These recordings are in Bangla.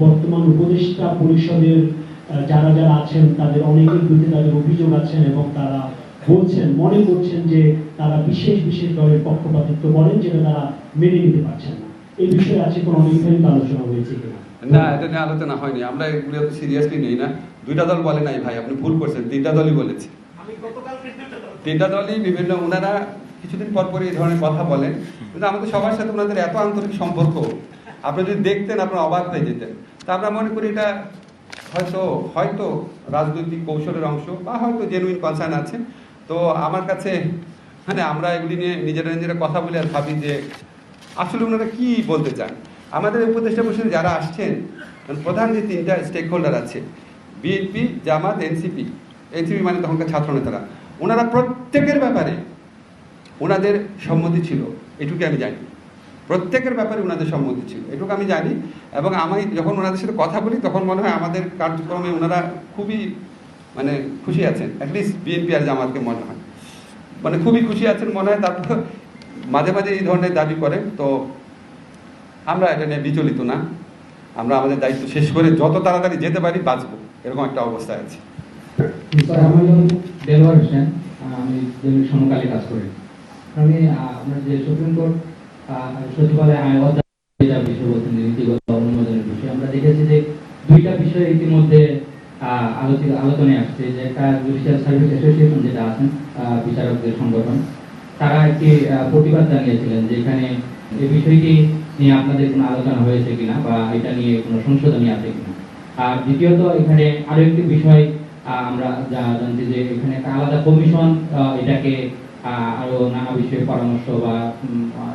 বর্তমান উপদেষ্টা পরিষদের যারা যারা আছেন তাদের অনেকের বিরুদ্ধে তাদের অভিযোগ আছেন এবং তারা বলছেন মনে করছেন যে তারা বিশেষ বিশেষ দলের পক্ষপাতিত্ব করেন যেটা তারা মেনে নিতে পারছেন না। এই বিষয়ে আছে কোনো অনেকখানি আলোচনা হয়েছে কিনা? না এটা নিয়ে আলোচনা হয়নি। আমরা এগুলো সিরিয়াসলি নেই না। দুইটা দল বলে নাই ভাই আপনি ভুল করছেন। তিনটা দলই বলেছে। তিনটা দলই বিভিন্ন ওনারা কিছুদিন পর পর এই ধরনের কথা বলেন। কিন্তু আমাদের সবার সাথে ওনাদের এত আন্তরিক সম্পর্ক আপনি যদি দেখতেন, আপনার অবাক হয়ে যেতেন। তা আমরা মনে করি এটা হয়তো হয়তো রাজনৈতিক কৌশলের অংশ বা হয়তো জেনুইন কনসার্ন আছে। তো আমার কাছে মানে আমরা এগুলি নিয়ে নিজেরা নিজেরা কথা বলে আর ভাবি যে আসলে ওনারা কি বলতে চান? আমাদের উপদেষ্টা পরিষদে যারা আসছেন, প্রধান যে তিনটা স্টেক হোল্ডার আছে বিএনপি জামাত এনসিপি এনসিপি মানে তখনকার ছাত্র নেতারা। ওনারা প্রত্যেকের ব্যাপারে ওনাদের সম্মতি ছিল এটুকু আমি জানি। প্রত্যেকের ব্যাপারে ওনাদের সম্মতি ছিল, এটুকু আমি জানি। এবং আমি যখন ওনাদের সাথে কথা বলি, তখন মনে হয় আমাদের কার্যক্রমে ওনারা খুবই মানে খুশি আছেন। অ্যাটলিস্ট বিএনপি আর জামাতকে মনে হয়। মানে খুবই খুশি আছেন মনে হয়, তারপর মাঝে মাঝে এই ধরনের দাবি করে তো আমরা এটা নিয়ে বিচলিত না। আমরা আমাদের দায়িত্ব শেষ করে যত তাড়াতাড়ি যেতে পারি বাঁচবো, এরকম একটা অবস্থায় আছে। আমি সমকালে কাজ করি। আমি আপনার যে সুপ্রিম কোর্ট প্রতিবাদ জানিয়েছিলেন যে এখানে এই বিষয়টি নিয়ে আপনাদের কোনো আলোচনা হয়েছে কিনা বা এটা নিয়ে কোনো সংশোধনী আছে কিনা। আর দ্বিতীয়ত, এখানে আরও একটি বিষয় আমরা যা জানছি যে এখানে একটা আলাদা কমিশন এটাকে আরও নানা বিষয়ে পরামর্শ বা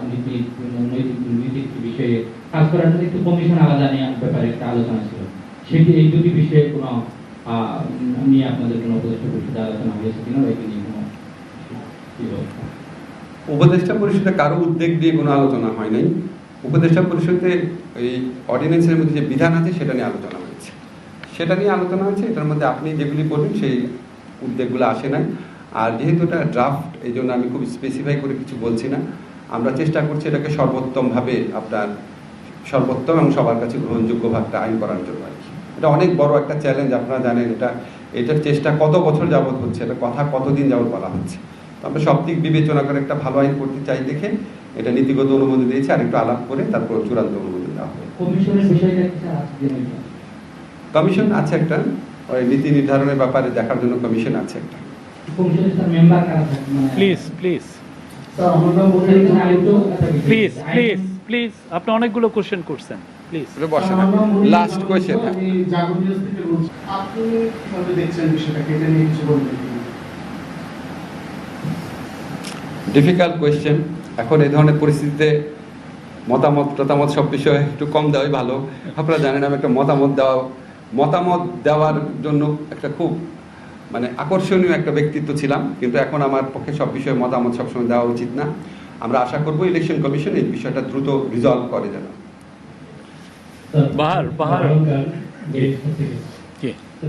নীতি, নৈতিক বিষয়ে কাজ করার জন্য একটু কমিশন আলাদা নেওয়ার ব্যাপারে একটা আলোচনা ছিল। সেটি, এই দুটি বিষয়ে কোনো নিয়ে আপনাদের কোনো উপদেষ্টা পরিষদে আলোচনা হয়েছে কিনা এটি নিয়ে কোনো উপদেষ্টা পরিষদে কারও উদ্যোগ দিয়ে কোনো আলোচনা হয় নাই। উপদেষ্টা পরিষদে এই অর্ডিন্যান্সের মধ্যে যে বিধান আছে, সেটা নিয়ে আলোচনা হয়েছে। সেটা নিয়ে আলোচনা হয়েছে, এটার মধ্যে আপনি যেগুলি বলবেন সেই উদ্যোগগুলো আসে নাই। আর যেহেতু এটা ড্রাফট এই জন্য আমি খুব স্পেসিফাই করে কিছু বলছি না। আমরা চেষ্টা করছি এটাকে সর্বোত্তমভাবে আপনার সর্বোত্তম এবং সবার কাছে গ্রহণযোগ্য গ্রহণযোগ্যভাবে আইন করার জন্য আর কি। এটা অনেক বড় একটা চ্যালেঞ্জ আপনারা জানেন এটা এটার চেষ্টা কত বছর যাবত হচ্ছে এটা কথা কতদিন যাবত বলা হচ্ছে। তো আমরা সব দিক বিবেচনা করে একটা ভালো আইন করতে চাই দেখে এটা নীতিগত অনুমোদন দিয়েছে আর একটু আলাপ করে তারপর চূড়ান্ত অনুমোদন দেওয়া হবে। কমিশন আছে একটা ওই নীতি নির্ধারণের ব্যাপারে দেখার জন্য কমিশন আছে একটা। Please please please please please আপনি অনেকগুলো কোশ্চেন করছেন প্লিজ এটা লাস্ট কোয়েশ্চেন আমি জাগো নিউজ থেকে বলছি আপনি কীভাবে দেখছেন বিষয়টাকে এটা নিয়ে কিছু বলবেন? ডিফিকাল্ট কোয়েশ্চেন এখন এই ধরনের পরিস্থিতিতে মতামত টতামত সব বিষয়ে একটু কম দেওয়াই ভালো। আপনারা জানেন আমি একটা মতামত দেওয়া মতামত দেওয়ার জন্য একটা খুব মানে আকর্ষণীয় একটা ব্যক্তিত্ব ছিলাম কিন্তু এখন আমার পক্ষে সব বিষয়ে মতামত সবসময় দেওয়া উচিত না। আমরা আশা করব ইলেকশন কমিশন এই বিষয়টা দ্রুত রিজলভ করে যেন। স্যার, বাহার, বাহার।